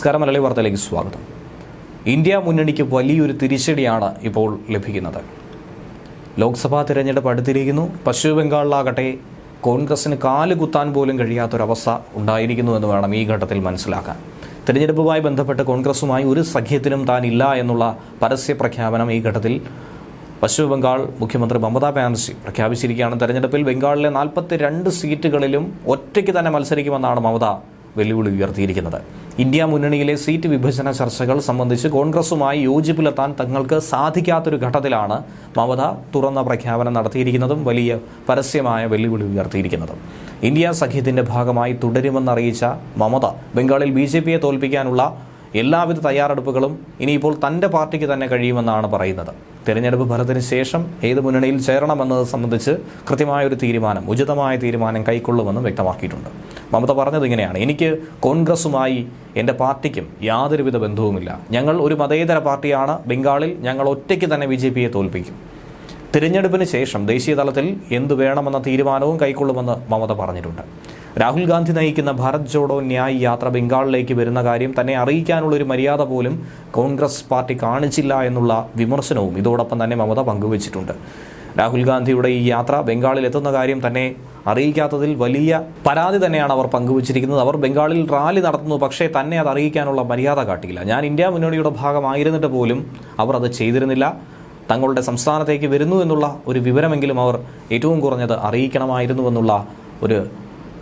നമസ്കാരം മലയാളി വാർത്തയിലേക്ക് സ്വാഗതം. ഇന്ത്യ മുന്നണിക്ക് വലിയൊരു തിരിച്ചടിയാണ് ഇപ്പോൾ ലഭിക്കുന്നത്. ലോക്സഭാ തിരഞ്ഞെടുപ്പ് അടുത്തിരിക്കുന്നു. പശ്ചിമ ബംഗാളിലാകട്ടെ കോൺഗ്രസിന് കാൽ കുത്താൻ പോലും കഴിയാത്തൊരവസ്ഥ ഉണ്ടായിരിക്കുന്നു എന്ന് വേണം ഈ ഘട്ടത്തിൽ മനസ്സിലാക്കാൻ. തിരഞ്ഞെടുപ്പുമായി ബന്ധപ്പെട്ട് കോൺഗ്രസുമായി ഒരു സഖ്യത്തിനും ഇല്ല എന്നുള്ള പരസ്യ പ്രഖ്യാപനം ഈ ഘട്ടത്തിൽ പശ്ചിമ ബംഗാൾ മുഖ്യമന്ത്രി മമതാ ബാനർജി പ്രഖ്യാപിച്ചിരിക്കുകയാണ്. തെരഞ്ഞെടുപ്പിൽ ബംഗാളിലെ നാൽപ്പത്തി രണ്ട് സീറ്റുകളിലും ഒറ്റയ്ക്ക് തന്നെ മത്സരിക്കുമെന്നാണ് മമത വെല്ലുവിളി ഉയർത്തിയിരിക്കുന്നത്. ഇന്ത്യ മുന്നണിയിലെ സീറ്റ് വിഭജന ചർച്ചകൾ സംബന്ധിച്ച് കോൺഗ്രസുമായി യോജിപ്പിലെത്താൻ തങ്ങൾക്ക് സാധിക്കാത്തൊരു ഘട്ടത്തിലാണ് മമത തുറന്ന പ്രഖ്യാപനം നടത്തിയിരിക്കുന്നതും വലിയ പരസ്യമായ വെല്ലുവിളി ഉയർത്തിയിരിക്കുന്നതും. ഇന്ത്യ സഖ്യത്തിന്റെ ഭാഗമായി തുടരുമെന്നറിയിച്ച മമത ബംഗാളിൽ ബി ജെ പിയെ തോൽപ്പിക്കാനുള്ള എല്ലാവിധ തയ്യാറെടുപ്പുകളും ഇനിയിപ്പോൾ തന്റെ പാർട്ടിക്ക് തന്നെ കഴിയുമെന്നാണ് പറയുന്നത്. തിരഞ്ഞെടുപ്പ് ഫലത്തിന് ശേഷം ഏത് മുന്നണിയിൽ ചേരണമെന്നത് സംബന്ധിച്ച് കൃത്യമായ ഒരു തീരുമാനം ഉചിതമായ തീരുമാനം കൈക്കൊള്ളുമെന്നും വ്യക്തമാക്കിയിട്ടുണ്ട്. മമത പറഞ്ഞത് ഇങ്ങനെയാണ്. എനിക്ക് കോൺഗ്രസുമായി എന്റെ പാർട്ടിക്കും യാതൊരുവിധ ബന്ധവുമില്ല. ഞങ്ങൾ ഒരു മതേതര പാർട്ടിയാണ്. ബംഗാളിൽ ഞങ്ങൾ ഒറ്റയ്ക്ക് തന്നെ ബി ജെ പിയെ തോൽപ്പിക്കും. തിരഞ്ഞെടുപ്പിന് ശേഷം ദേശീയ തലത്തിൽ എന്തു വേണമെന്ന തീരുമാനവും കൈക്കൊള്ളുമെന്ന് മമത പറഞ്ഞിട്ടുണ്ട്. രാഹുൽ ഗാന്ധി നയിക്കുന്ന ഭാരത് ജോഡോ ന്യായ് യാത്ര ബംഗാളിലേക്ക് വരുന്ന കാര്യം തന്നെ അറിയിക്കാനുള്ള ഒരു മര്യാദ പോലും കോൺഗ്രസ് പാർട്ടി കാണിച്ചില്ല എന്നുള്ള വിമർശനവും ഇതോടൊപ്പം തന്നെ മമത പങ്കുവച്ചിട്ടുണ്ട്. രാഹുൽ ഗാന്ധിയുടെ ഈ യാത്ര ബംഗാളിൽ എത്തുന്ന കാര്യം തന്നെ അറിയിക്കാത്തതിൽ വലിയ പരാതി തന്നെയാണ് അവർ പങ്കുവച്ചിരിക്കുന്നത്. അവർ ബംഗാളിൽ റാലി നടത്തുന്നു പക്ഷേ തന്നെ അത് അറിയിക്കാനുള്ള മര്യാദ കാട്ടിയില്ല. ഞാൻ ഇന്ത്യ മുന്നണിയുടെ ഭാഗമായിരുന്നിട്ട് പോലും അവർ അത് ചെയ്തിരുന്നില്ല. തങ്ങളുടെ സംസ്ഥാനത്തേക്ക് വരുന്നു എന്നുള്ള ഒരു വിവരമെങ്കിലും അവർ ഏറ്റവും കുറഞ്ഞത് അറിയിക്കണമായിരുന്നുവെന്നുള്ള ഒരു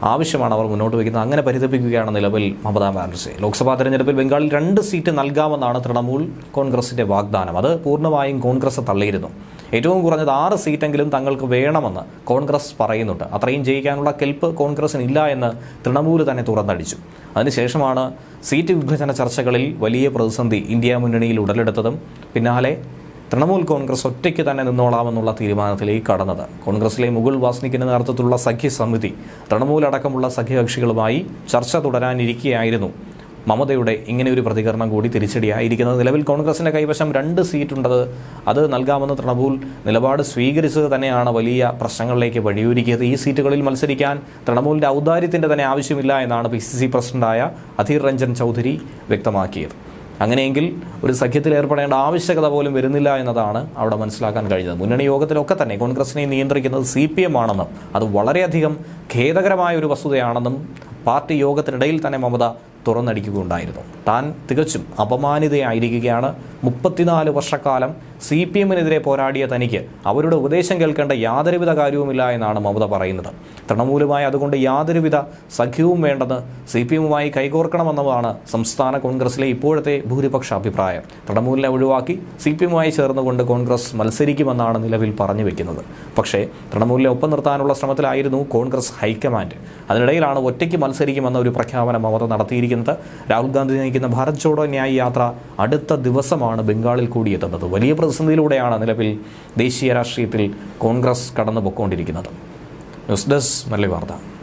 ആവശ്യമാണ് അവർ മുന്നോട്ട് വയ്ക്കുന്നത്. അങ്ങനെ പരിതപിക്കുകയാണ് നിലവിൽ മമതാ ബാനർജി. ലോക്സഭാ തെരഞ്ഞെടുപ്പിൽ ബംഗാളിൽ രണ്ട് സീറ്റ് നൽകാമെന്നാണ് തൃണമൂൽ കോൺഗ്രസിന്റെ വാഗ്ദാനം. അത് പൂർണമായും കോൺഗ്രസ് തള്ളിയിരുന്നു. ഏറ്റവും കുറഞ്ഞത് ആറ് സീറ്റെങ്കിലും തങ്ങൾക്ക് വേണമെന്ന് കോൺഗ്രസ് പറയുന്നുണ്ട്. അത്രയും ജയിക്കാനുള്ള കെൽപ്പ് കോൺഗ്രസിന് ഇല്ല എന്ന് തൃണമൂൽ തന്നെ തുറന്നടിച്ചു. അതിനുശേഷമാണ് സീറ്റ് വിഭജന ചർച്ചകളിൽ വലിയ പ്രതിസന്ധി ഇന്ത്യ മുന്നണിയിൽ ഉടലെടുത്തതും പിന്നാലെ തൃണമൂൽ കോൺഗ്രസ് ഒറ്റയ്ക്ക് തന്നെ നിന്നോളാമെന്നുള്ള തീരുമാനത്തിലേക്ക് കടന്നത്. കോൺഗ്രസിലെ മുകുൾ വാസ്നിക്കിന് നേതൃത്വത്തിലുള്ള സഖ്യസമിതി തൃണമൂൽ അടക്കമുള്ള സഖ്യകക്ഷികളുമായി ചർച്ച തുടരാനിരിക്കെയായിരുന്നു മമതയുടെ ഇങ്ങനെ ഒരു പ്രതികരണം കൂടി തിരിച്ചടിയായിരിക്കുന്നത്. നിലവിൽ കോൺഗ്രസിന്റെ കൈവശം രണ്ട് സീറ്റുണ്ടത് അത് നൽകാമെന്ന് തൃണമൂൽ നിലപാട് സ്വീകരിച്ചത് തന്നെയാണ് വലിയ പ്രശ്നങ്ങളിലേക്ക് വഴിയൊരുക്കിയത്. ഈ സീറ്റുകളിൽ മത്സരിക്കാൻ തൃണമൂലിന്റെ ഔദാര്യത്തിന്റെ തന്നെ ആവശ്യമില്ല എന്നാണ് പി സി സി പ്രസിഡന്റായ അധീർ രഞ്ജൻ ചൗധരി വ്യക്തമാക്കിയത്. അങ്ങനെയെങ്കിൽ ഒരു സഖ്യത്തിൽ ഏർപ്പെടേണ്ട ആവശ്യകത പോലും വരുന്നില്ല എന്നതാണ് അവിടെ മനസ്സിലാക്കാൻ കഴിഞ്ഞത്. മുന്നണി യോഗത്തിലൊക്കെ തന്നെ കോൺഗ്രസിനെ നിയന്ത്രിക്കുന്നത് സി പി എം ആണെന്നും അത് വളരെയധികം ഖേദകരമായ ഒരു വസ്തുതയാണെന്നും പാർട്ടി യോഗത്തിനിടയിൽ തന്നെ മമത തുറന്നടിക്കുകയുണ്ടായിരുന്നു. താൻ തികച്ചും അപമാനിതയായിരിക്കുകയാണ് മുപ്പത്തിനാല് വർഷക്കാലം സി പി എമ്മിനെതിരെ പോരാടിയ തനിക്ക് അവരുടെ ഉപദേശം കേൾക്കേണ്ട യാതൊരുവിധ കാര്യവുമില്ല എന്നാണ് മമത പറയുന്നത്. തൃണമൂലുമായി അതുകൊണ്ട് യാതൊരുവിധ സഖ്യവും വേണ്ടെന്ന് സി പി എമ്മുമായി കൈകോർക്കണമെന്നതാണ് സംസ്ഥാന കോൺഗ്രസിലെ ഇപ്പോഴത്തെ ഭൂരിപക്ഷ അഭിപ്രായം. തൃണമൂലിനെ ഒഴിവാക്കി സി പി എമ്മുമായി ചേർന്നുകൊണ്ട് കോൺഗ്രസ് മത്സരിക്കുമെന്നാണ് നിലവിൽ പറഞ്ഞു വെക്കുന്നത്. പക്ഷേ തൃണമൂലിനെ ഒപ്പം നിർത്താനുള്ള ശ്രമത്തിലായിരുന്നു കോൺഗ്രസ് ഹൈക്കമാൻഡ്. അതിനിടയിലാണ് ഒറ്റയ്ക്ക് മത്സരിക്കുമെന്ന ഒരു പ്രഖ്യാപനം മമത നടത്തിയിരിക്കുന്നത്. രാഹുൽ ഗാന്ധി നയിക്കുന്ന ഭാരത് ജോഡോ ന്യായ് യാത്ര അടുത്ത ദിവസമാണ്. ബംഗാളിൽ കൂടിയെത്തുന്നത്. വലിയ പ്രതിസന്ധിയിലൂടെയാണ് നിലവിൽ ദേശീയ രാഷ്ട്രീയത്തിൽ കോൺഗ്രസ് കടന്നു പൊക്കോണ്ടിരിക്കുന്നത് ന്യൂസ് ഡെസ്ക് മല്ലി വാർത്ത.